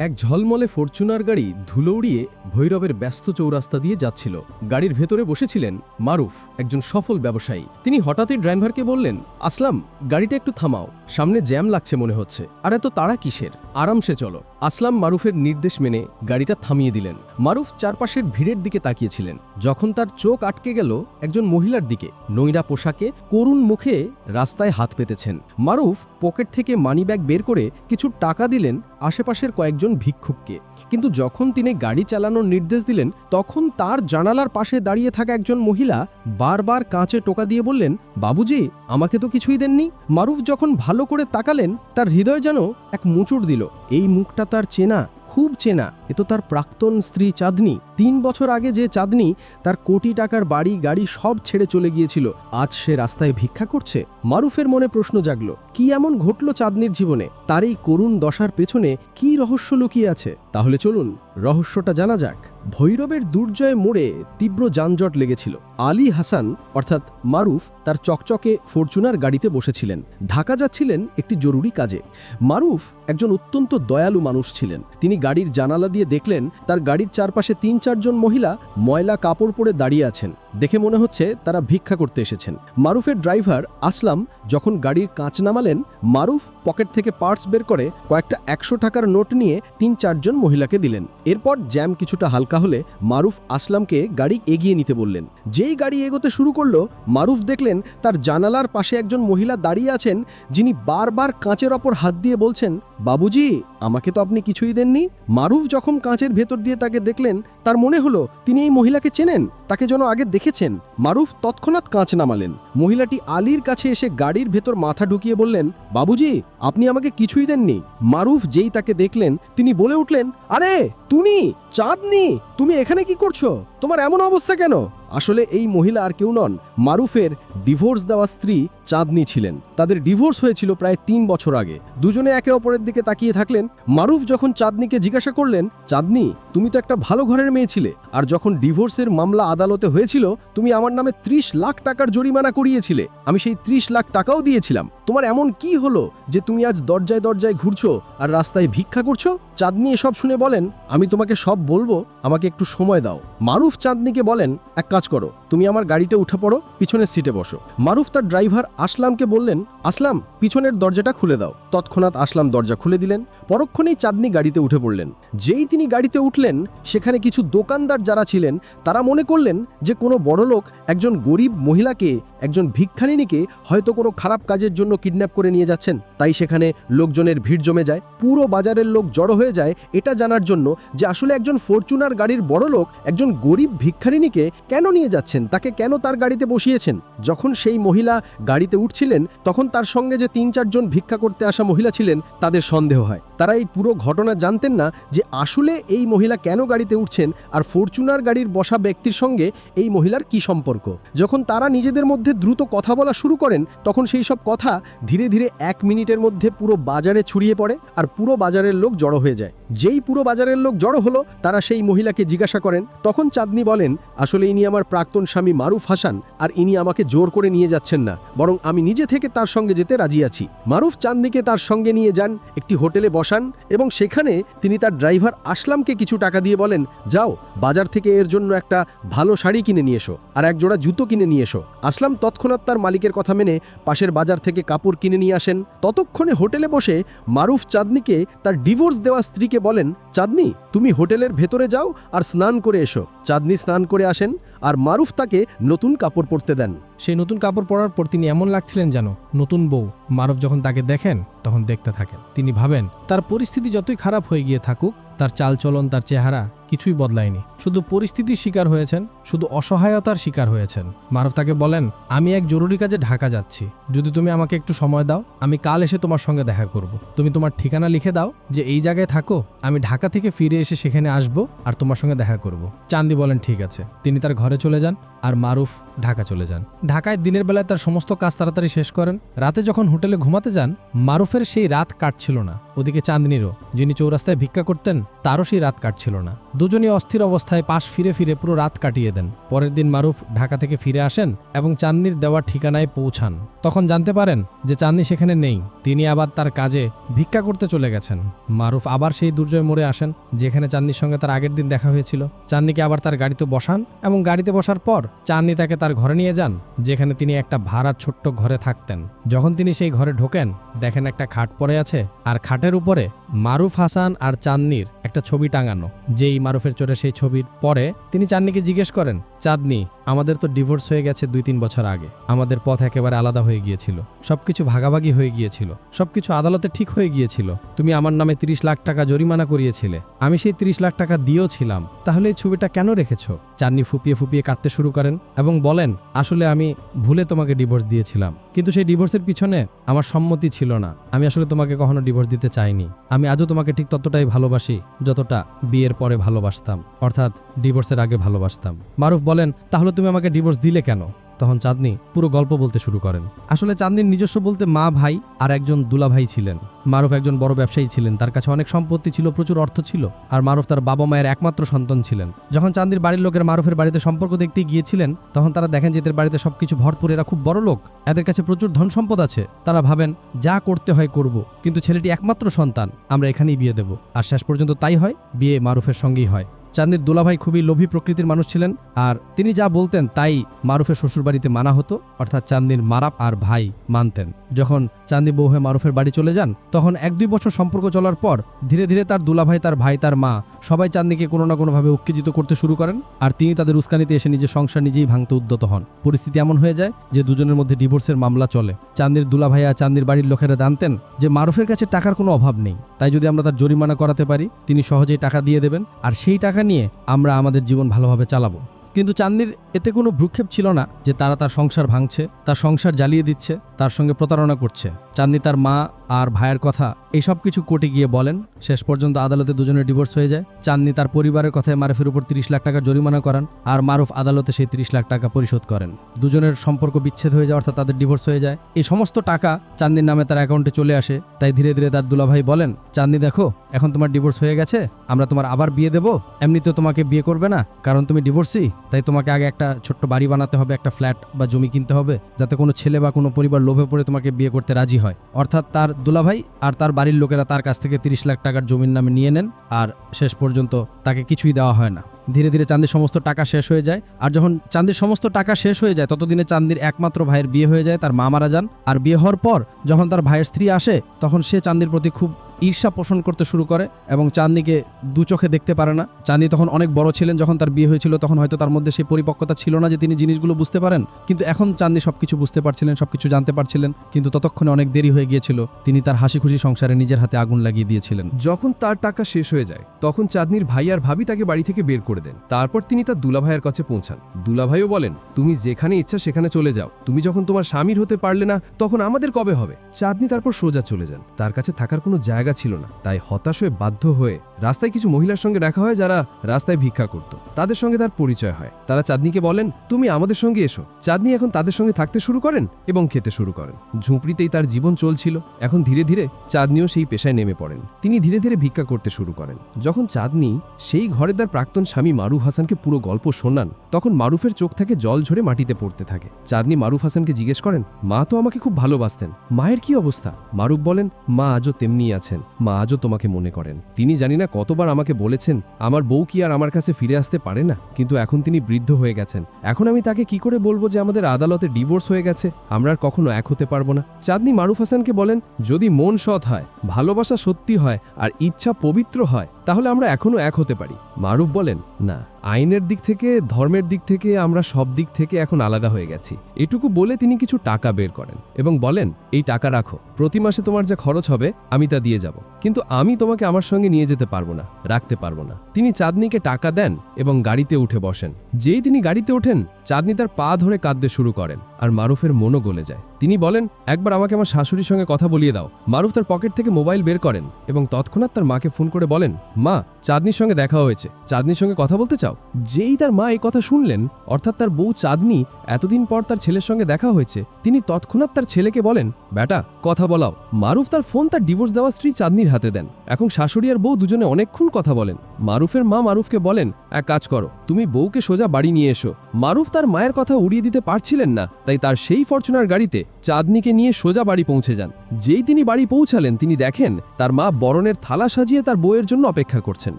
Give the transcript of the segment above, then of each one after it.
এক ঝলমলে ফরচুনার গাড়ি ধুলো উড়িয়ে ভৈরবের ব্যস্ত চৌরাস্তা দিয়ে যাচ্ছিল। গাড়ির ভেতরে বসেছিলেন মারুফ, একজন সফল ব্যবসায়ী। তিনি হঠাৎই ড্রাইভারকে বললেন, আসলাম, গাড়িটা একটু থামাও। সামনে জ্যাম লাগছে মনে হচ্ছে। আর এত তাড়া কিসের? আরামসে চলো। আসলাম মারুফের নির্দেশ মেনে গাড়িটা থামিয়ে দিলেন। মারুফ চারপাশের ভিড়ের দিকে তাকিয়েছিলেন। যখন তার চোখ আটকে গেল একজন মহিলার দিকে নৈরা পোশাকে করুণ মুখে রাস্তায় হাত পেতেছেন। মারুফ পকেট থেকে মানিব্যাগ বের করে কিছু টাকা দিলেন। আশেপাশের কয়েকজন ভিক্ষুককে। কিন্তু যখন তিনি গাড়ি চালানোর নির্দেশ দিলেন, তখন তার জানালার পাশে দাঁড়িয়ে থাকা একজন মহিলা বারবার কাঁচে টোকা দিয়ে বললেন, বাবুজি, আমাকে তো কিছুই দেননি। মারুফ যখন ভালো করে তাকালেন, তার হৃদয় যেন এক মুচুর দিল। এই মুখটা তার চেনা, খুব চেনা। এ তো তার প্রাক্তন স্ত্রী চাঁদনি। তিন বছর আগে যে চাঁদনি তার কোটি টাকার বাড়ি, গাড়ি সব ছেড়ে চলে গিয়েছিল। আজ সে রাস্তায় ভিক্ষা করছে। মারুফের মনে প্রশ্ন জাগলো, কি এমন ঘটল চাঁদনির জীবনে? তার এই করুণ দশার পেছনে কি রহস্য লুকিয়ে আছে? তাহলে চলুন, রহস্যটা জানা যাক। ভৈরবের দুর্জয় মোড়ে তীব্র যানজট লেগেছিল। আলী হাসান, অর্থাৎ মারুফ, তার চকচকে ফরচুনার গাড়িতে বসেছিলেন। ঢাকা যাচ্ছিলেন একটি জরুরি কাজে। মারুফ একজন অত্যন্ত দয়ালু মানুষ ছিলেন। তিনি গাড়ির জানালা দিয়ে দেখলেন, তার গাড়ির চারপাশে তিন চারজন মহিলা ময়লা কাপড় পরে দাঁড়িয়ে আছেন। দেখে মনে হচ্ছে তারা ভিক্ষা করতে এসেছেন। মারুফের ড্রাইভার আসলাম যখন গাড়ির কাঁচ নামালেন। মারুফ পকেট থেকে পার্টস বের করে কয়েকটা একশো টাকার নোট নিয়ে তিন চারজন মহিলাকে দিলেন। এরপর জ্যাম কিছুটা হালকা হলে মারুফ আসলামকে গাড়ি এগিয়ে নিতে বললেন। যেই গাড়ি এগোতে শুরু করল, মারুফ দেখলেন তার জানালার পাশে একজন মহিলা দাঁড়িয়ে আছেন, যিনি বারবার কাঁচের ওপর হাত দিয়ে বলছেন, বাবুজি আমাকে তো আপনি কিছুই দেননি। মারুফ যখন কাঁচের ভেতর দিয়ে তাকে দেখলেন, তার মনে হলো, তিনি এই মহিলাকে চেনেন, তাকে যেন আগে দেখেছেন। মারুফ তৎক্ষণাৎ কাঁচ নামালেন। মহিলাটি আলীর কাছে এসে গাড়ির ভেতর মাথা ঢুকিয়ে বললেন, বাবুজি, আপনি আমাকে কিছুই দেননি। মারুফ যেই তাকে দেখলেন, তিনি বলে উঠলেন, আরে, তুমি, চাঁদনি, তুমি এখানে কি করছ? তোমার এমন অবস্থা কেন? আসলে এই মহিলা আর কেউ নন, মারুফের ডিভোর্স দেওয়া স্ত্রী চাঁদনি ছিলেন। তাদের ডিভোর্স হয়েছিল প্রায় তিন বছর আগে। দুজনে একে অপরের দিকে তাকিয়ে থাকলেন। মারুফ যখন চাঁদনিকে জিজ্ঞাসা করলেন, চাঁদনি, তুমি তো একটা ভালো ঘরের মেয়ে ছিলে। আর যখন ডিভোর্সের মামলা আদালতে হয়েছিল, তুমি আমার নামে ত্রিশ লাখ টাকার জরিমানা করিয়েছিলে। আমি সেই ত্রিশ লাখ টাকাও দিয়েছিলাম। তোমার এমন কি হলো যে তুমি আজ দরজায় দরজায় ঘুরছো আর রাস্তায় ভিক্ষা করছ? চাঁদনি এসব শুনে বলেন, আমি তোমাকে সব বলব, আমাকে একটু সময় দাও। মারুফ চাঁদনিকে বলেন, এক কাজ করো, তুমি আমার গাড়িতে উঠে পড়ো, পিছনের সিটে বসো। মারুফ তার ড্রাইভার আসলামকে বললেন, আসলাম, পিছনের দরজাটা খুলে দাও। তৎক্ষণাৎ আসলাম দরজা খুলে দিলেন। পরক্ষণেই চাঁদনি গাড়িতে উঠে পড়লেন। যেই তিনি গাড়িতে উঠলেন, সেখানে কিছু দোকানদার যারা ছিলেন, তারা মনে করলেন যে কোনো বড়লোক একজন গরিব মহিলাকে, একজন ভিক্ষানিনীকে হয়তো কোনো খারাপ কাজের জন্য কিডন্যাপ করে নিয়ে যাচ্ছেন, তাই সেখানে লোকজনের ভিড় জমে যায়। পুরো বাজারের লোক জড়ো হয়ে যায়, এটা জানার জন্য যে আসলে একজন ফরচুনার গাড়ির বড় লোক একজন গরিব ভিক্ষারিণীকে কেন নিয়ে যাচ্ছেন, তাকে কেন তার গাড়িতে বসিয়েছেন? যখন সেই মহিলা গাড়িতে উঠছিলেন, তখন তার সঙ্গে যে তিন চারজন ভিক্ষা করতে আসা মহিলা ছিলেন, তাদের সন্দেহ হয়। তারা এই পুরো ঘটনা জানতেন না যে আসলে এই মহিলা কেন গাড়িতে উঠছেন আর ফরচুনার গাড়ির বসা ব্যক্তির সঙ্গে এই মহিলার কি সম্পর্ক। যখন তারা নিজেদের মধ্যে দ্রুত কথা বলা শুরু করেন, তখন সেই সব কথা ধীরে ধীরে এক মিনিটের মধ্যে পুরো বাজারে ছড়িয়ে পড়ে আর পুরো বাজারের লোক জড়ো হয়ে যায়। যেই পুরো বাজারের লোক জড়ো হলো, তারা সেই মহিলাকে জিজ্ঞাসা করেন, তখন চাঁদনি বলেন, আসলে ইনি আমার প্রাক্তন স্বামী মারুফ হাসান, আর ইনি আমাকে জোর করে নিয়ে যাচ্ছেন না, বরং আমি নিজে থেকে তার সঙ্গে যেতে রাজি আছি। মারুফ চাঁদনিকে তার সঙ্গে নিয়ে যান, একটি হোটেলে বসান, এবং সেখানে তিনি তার ড্রাইভার আসলামকে কিছু টাকা দিয়ে বলেন, যাও, বাজার থেকে এর জন্য একটা ভালো শাড়ি কিনে নিয়ে এসো, আর এক জোড়া জুতো কিনে নিয়ে এসো। আসলাম তৎক্ষণাৎ তার মালিকের কথা মেনে পাশের বাজার থেকে কাপড় কিনে নিয়ে আসেন। ততক্ষণে হোটেলে বসে মারুফ চাঁদনিকে তার ডিভোর্স দেওয়া স্ত্রীকে বলেন, চাঁদনি, তুমি হোটেলের ভেতরে যাও আর স্নান করে এসো। চাঁদনি স্নান করে আসেন আর মারুফ তাকে নতুন কাপড় পরতে দেন। সেই নতুন কাপড় পরার পর তিনি এমন লাগছিলেন যেন নতুন বউ। মারুফ যখন তাকে দেখেন, তখন দেখতে থাকেন। তিনি ভাবেন, তার পরিস্থিতি যতই খারাপ হয়ে গিয়ে থাকুক, তার চালচলন, তার চেহারা কিছুই বদলায়নি। শুধু পরিস্থিতির শিকার হয়েছেন, শুধু অসহায়তার শিকার হয়েছেন। মারুফ তাকে বলেন, আমি এক জরুরি কাজে ঢাকা যাচ্ছি। যদি তুমি আমাকে একটু সময় দাও, আমি কাল এসে তোমার সঙ্গে দেখা করব। তুমি তোমার ঠিকানা লিখে দাও যে এই জায়গায় থাকো, আমি ঢাকা থেকে ফিরে এসে সেখানে আসব আর তোমার সঙ্গে দেখা করব। চান্দি বলেন, ঠিক আছে। তিনি তার ঘরে চলে যান আর মারুফ ঢাকা চলে যান। ঢাকায় দিনের বেলায় তার সমস্ত কাজ তাড়াতাড়ি শেষ করেন। রাতে যখন হোটেলে ঘুমাতে যান, মারুফের সেই রাত কাটছিল না। ওদিকে চাঁদনিরও, যিনি চৌরাস্তায় ভিক্ষা করতেন, তারও সেই রাত কাটছিল না। দুজনই অস্থির অবস্থায় পাশ ফিরে ফিরে পুরো রাত কাটিয়ে দেন। পরের দিন মারুফ ঢাকা থেকে ফিরে আসেন এবং চাঁদনির দেওয়া ঠিকানায় পৌঁছান। তখন জানতে পারেন যে চাঁদনি সেখানে নেই। তিনি আবার তার কাজে ভিক্ষা করতে চলে গেছেন। মারুফ আবার সেই সূর্যের মোড়ে আসেন, যেখানে চাঁদনির সঙ্গে তার আগের দিন দেখা হয়েছিল। চাঁদনিকে আবার তার গাড়িতে বসান এবং গাড়িতে বসার পর চাঁদনি তাকে তার ঘরে নিয়ে যান, যেখানে তিনি একটা ভাড়ার ছোট্ট ঘরে থাকতেন। যখন তিনি সেই ঘরে ঢোকেন, দেখেন একটা খাট পড়ে আছে আর খাটের উপরে মারুফ হাসান আর চাঁদনির একটা ছবি টাঙানো। যেই মারুফের চোরে সেই ছবির পরে তিনি চাঁদনিকে জিজ্ঞেস করেন, চাঁদনি আমাদের তো ডিভোর্স হয়ে গেছে দুই তিন বছর আগে। আমাদের পথ একেবারে আলাদা হয়ে গিয়েছিল। সবকিছু ভাগাভাগি হয়ে গিয়েছিল। সবকিছু আদালতে ঠিক হয়ে গিয়েছিল। তুমি আমার নামে ৩০ লাখ টাকা জরিমানা করিয়েছিলে। আমি সেই ৩০ লাখ টাকা দিয়েও ছিলাম। তাহলে এই ছবিটা কেন রেখেছো? চাঁদনি ফুপিয়ে ফুপিয়ে কাঁদতে শুরু করেন এবং বলেন, আসলে আমি ভুলে তোমাকে ডিভোর্স দিয়েছিলাম। কিন্তু সেই ডিভোর্সের পিছনে আমার সম্মতি ছিল না। আমি আসলে তোমাকে কখনো ডিভোর্স দিতে চাইনি। আমি আজও তোমাকে ঠিক ততটাই ভালোবাসি যতটা বিয়ের পরে ভালোবাসতাম। অর্থাৎ ডিভোর্সের আগে ভালোবাসতাম। মারুফ বলেন, তাহলে তুমি আমাকে ডিভোর্স দিলে কেন? তখন চাঁদনি পুরো গল্প বলতে শুরু করেন। আসলে চাঁদনির নিজস্ব বলতে মা ভাই আর একজন দুলাভাই ছিলেন। মারুফ একজন বড় ব্যবসায়ী ছিলেন, তার কাছে অনেক সম্পত্তি ছিল, প্রচুর অর্থ ছিল, আর মারুফ তার বাবা মায়ের একমাত্র সন্তান ছিলেন। যখন চাঁদির বাড়ির লোকের মারুফের বাড়িতে সম্পর্ক দেখতে গিয়েছিলেন, তখন তারা দেখেন যে এদের বাড়িতে সবকিছু ভরপুর, এরা খুব বড় লোক। এদের কাছে প্রচুর ধন সম্পদ আছে। তারা ভাবেন, যা করতে হয় করব, কিন্তু ছেলেটি একমাত্র সন্তান, আমরা এখানেই বিয়ে দেব। আর শেষ পর্যন্ত তাই হয়, বিয়ে মারুফের সঙ্গেই হয়। চাঁদনির দুলাভাই খুবই লোভী প্রকৃতির মানুষ ছিলেন আর তিনি যা বলতেন তাই মারুফের শ্বশুরবাড়িতে মানা হতো, অর্থাৎ চাঁদনির মারাপ আর ভাই মানতেন। যখন চাঁদনি বউ হয়ে মারুফের বাড়ি চলে যান, তখন এক দুই বছর সম্পর্ক চলার পর ধীরে ধীরে তার দুলাভাই, তার ভাই, তার মা সবাই চাঁদনিকে কোনো না কোনোভাবে উত্তেজিত করতে শুরু করেন আর তিনি তাদের উস্কানিতে এসে নিজের সংসার নিজেই ভাঙতে উদ্যত হন। পরিস্থিতি এমন হয়ে যায় যে দুজনের মধ্যে ডিভোর্সের মামলা চলে। চাঁদনির দুলাভাই আর চাঁদনির বাড়ির লোকেরা জানতেন যে মারুফের কাছে টাকার কোনো অভাব নেই। তাই যদি আমরা তার জরিমানা করাতে পারি, তিনি সহজেই টাকা দিয়ে দেবেন আর সেই টাকা নিয়ে আমরা আমাদের জীবন ভালোভাবে চালাবো। কিন্তু চান্দির এতে কোনো ভ্রুক্ষেপ ছিল না যে তারা তার সংসার ভাঙছে, তার সংসার জ্বালিয়ে দিচ্ছে, তার সঙ্গে প্রতারণা করছে। চাঁদনি তার মা আর ভাইয়ের কথা এই সব কিছু কোর্টে গিয়ে বলেন। শেষ পর্যন্ত আদালতে দুজনের ডিভোর্স হয়ে যায়। চাঁদনি তার পরিবারের কথায় মারুফের উপর তিরিশ লাখ টাকা জরিমানা করান আর মারুফ আদালতে সেই তিরিশ লাখ টাকা পরিশোধ করেন। দুজনের সম্পর্ক বিচ্ছেদ হয়ে যায় অর্থাৎ তাদের ডিভোর্স হয়ে যায়। এই সমস্ত টাকা চাঁদনির নামে তার অ্যাকাউন্টে চলে আসে। তাই ধীরে ধীরে তার দুলাভাই বলেন, চাঁদনি, দেখো, এখন তোমার ডিভোর্স হয়ে গেছে। আমরা তোমার আবার বিয়ে দেবো। এমনিতেও তোমাকে বিয়ে করবে না, কারণ তুমি ডিভোর্সই তাই তোমাকে আগে একটা ছোট্ট বাড়ি বানাতে হবে, একটা ফ্ল্যাট বা জমি কিনতে হবে, যাতে কোনো ছেলে বা কোনো পরিবার লোভে পড়ে তোমাকে বিয়ে করতে রাজি হয়। অর্থাৎ তার দুলাভাই আর তার বাড়ির লোকেরা তার কাছ থেকে তিরিশ লাখ টাকার জমির নামে নিয়ে নেন আর শেষ পর্যন্ত তাকে কিছুই দেওয়া হয় না। ধীরে ধীরে চাঁদের সমস্ত টাকা শেষ হয়ে যায় আর যখন চাঁদের সমস্ত টাকা শেষ হয়ে যায় ততদিনে চাঁদির একমাত্র ভাইয়ের বিয়ে হয়ে যায়, তার মা মারা যান। আর বিয়ে হওয়ার পর যখন তার ভাইয়ের স্ত্রী আসে, তখন সে চাঁদির প্রতি খুব ঈর্ষা পোষণ করতে শুরু করে এবং চাঁদনিকে দু চোখে দেখতে পারে না। চাঁদনি তখন অনেক বড় ছিলেন, যখন তার বিয়ে হয়েছিল তখন হয়তো তার মধ্যে সেই পরিপক্কতা ছিল না যে তিনি জিনিসগুলো বুঝতে পারেন। কিন্তু এখন চাঁদনি সবকিছু বুঝতে পারছিলেন, সবকিছু জানতে পারছিলেন, কিন্তু ততক্ষণে অনেক দেরি হয়ে গিয়েছিল। তিনি তার হাসি খুশি সংসারে নিজের হাতে আগুন লাগিয়ে দিয়েছিলেন। যখন তার টাকা শেষ হয়ে যায়, তখন চাঁদনির ভাই আর ভাবি তাকে বাড়ি থেকে বের করে দেন। তারপর তিনি তার দুলাভাইয়ের কাছে পৌঁছান। দুলাভাইও বলেন, তুমি যেখানে ইচ্ছা সেখানে চলে যাও। তুমি যখন তোমার স্বামীর হতে পারলে না, তখন আমাদের কবে হবে? চাঁদনি তারপর সোজা চলে যান। তার কাছে থাকার কোনো জায়গা ছিল না। তাই হতাশ হয়ে বাধ্য হয়ে রাস্তায় কিছু মহিলার সঙ্গে দেখা হয় যারা রাস্তায় ভিক্ষা করত। তাদের সঙ্গে তার পরিচয় হয়। তারা চাঁদনিকে বলেন, তুমি আমাদের সঙ্গে এসো। চাঁদনি এখন তাদের সঙ্গে থাকতে শুরু করেন এবং খেতে শুরু করেন। ঝুঁপড়িতেই তার জীবন চলছিল। এখন ধীরে ধীরে চাঁদনিও সেই পেশায় নেমে পড়েন। তিনি ধীরে ধীরে ভিক্ষা করতে শুরু করেন। যখন চাঁদনি সেই ঘরে তার প্রাক্তন স্বামী মারুফ হাসানকে পুরো গল্প শোনান, তখন মারুফের চোখ থেকে জল ঝরে মাটিতে পড়তে থাকে। চাঁদনি মারুফ হাসানকে জিজ্ঞেস করেন, মা তো আমাকে খুব ভালোবাসতেন। মায়ের কি অবস্থা? মারুফ বলেন, মা আজও তেমনি আছেন। মা আজও তোমাকে মনে করেন। তিনি জানি না কতবার আমাকে বলেছেন, আমার বউ কি আর আমার কাছে ফিরে আসতে পারে না? কিন্তু এখন তিনি বৃদ্ধ হয়ে গেছেন। এখন আমি তাকে কি করে বলব যে আমাদের আদালতে ডিভোর্স হয়ে গেছে? আমরা আর কখনো এক হতে পারব না। চাঁদনি মারুফ হাসানকে বলেন, যদি মন সৎ হয়, ভালোবাসা সত্যি হয়, আর ইচ্ছা পবিত্র হয়, তাহলে আমরা এখনও এক হতে পারি। মারুফ বলেন, না। আইনের দিক থেকে, ধর্মের দিক থেকে আমরা সব দিক থেকে এখন আলাদা হয়ে গেছি। এটুকু বলে তিনি কিছু টাকা বের করেন এবং বলেন, এই টাকা রাখো। প্রতি মাসে তোমার যা খরচ হবে, আমি তা দিয়ে যাব। কিন্তু আমি তোমাকে আমার সঙ্গে নিয়ে যেতে পারব না, রাখতে পারব না। তিনি চাঁদনিকে টাকা দেন এবং গাড়িতে উঠে বসেন। যেই তিনি গাড়িতে ওঠেন, চাঁদনি তার পা ধরে কাঁদতে শুরু করেন আর মারুফের মনও গলে যায়। তিনি বলেন, একবার আমাকে আমার শাশুড়ির সঙ্গে কথা বলিয়ে দাও। মারুফ তার পকেট থেকে মোবাইল বের করেন এবং তৎক্ষণাৎ তার মাকে ফোন করে বলেন, মা, চাঁদনির সঙ্গে দেখা হয়েছে। চাঁদনির সঙ্গে কথা বলতে চাও? দাও। যেই তার মা এই কথা শুনলেন, অর্থাৎ তার বউ চাঁদনি এতদিন পর তার ছেলের সঙ্গে দেখা হয়েছে, তিনি তৎক্ষণাৎ তার ছেলেকে বলেন, বেটা, কথা বলাও। মারুফ তার ফোন তার ডিভোর্স দেওয়া স্ত্রী চাঁদনির হাতে দেন। এখন শাশুড়ি আর বউ দুজনে অনেকক্ষণ কথা বলেন। মারুফের মা মারুফকে বলেন, এক কাজ করো, তুমি বউকে সোজা বাড়ি নিয়ে এসো। মারুফ তার মায়ের কথা উড়িয়ে দিতে পারছিলেন না, তাই তার সেই ফরচুনার গাড়িতে চাঁদনিকে নিয়ে সোজা বাড়ি পৌঁছে যান। যেই তিনি বাড়ি পৌঁছালেন, তিনি দেখেন তার মা বরণের থালা সাজিয়ে তার বউয়ের জন্য অপেক্ষা করছেন।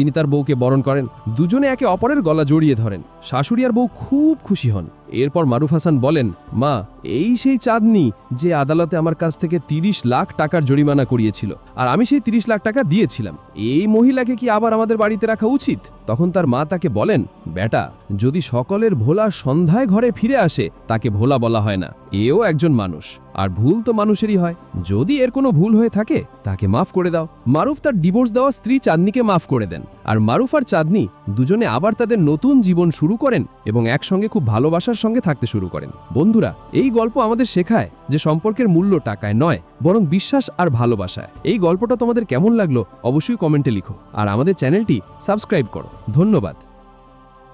তিনি তার বউকে বরণ করেন। দুজনে একে অপরের গলা জড়িয়ে ধরেন। শাশুড়ি আর বউ খুব খুশি হন। এরপর মারুফ হাসান বলেন, মা, এই সেই চাঁদনি যে আদালতে আমার কাছ থেকে তিরিশ লাখ টাকার জরিমানা করিয়েছিল আর আমি সেই তিরিশ লাখ টাকা দিয়েছিলাম। এই মহিলাকে কি আবার আমাদের বাড়িতে রাখা উচিত? তখন তার মা তাকে বলেন, বেটা, যদি সকলের ভোলা সন্ধ্যায় ঘরে ফিরে আসে, তাকে ভোলা বলা হয় না। এও একজন মানুষ, আর ভুল তো মানুষেরই হয়। যদি এর কোনো ভুল হয়ে থাকে, তাকে মাফ করে দাও। মারুফ তার ডিভোর্স দেওয়া স্ত্রী চাঁদনিকে মাফ করে দেন। আর মারুফ আর চাঁদনি দুজনে আবার তাদের নতুন জীবন শুরু করেন এবং একসঙ্গে খুব ভালোবাসার সঙ্গে থাকতে শুরু করেন। বন্ধুরা, এই গল্প আমাদের শেখায় যে সম্পর্কের মূল্য টাকায় নয়, বরং বিশ্বাস আর ভালোবাসায়। এই গল্পটা তোমাদের কেমন লাগল অবশ্যই কমেন্টে লিখো। আর আমাদের চ্যানেলটি সাবস্ক্রাইব করো। ধন্যবাদ।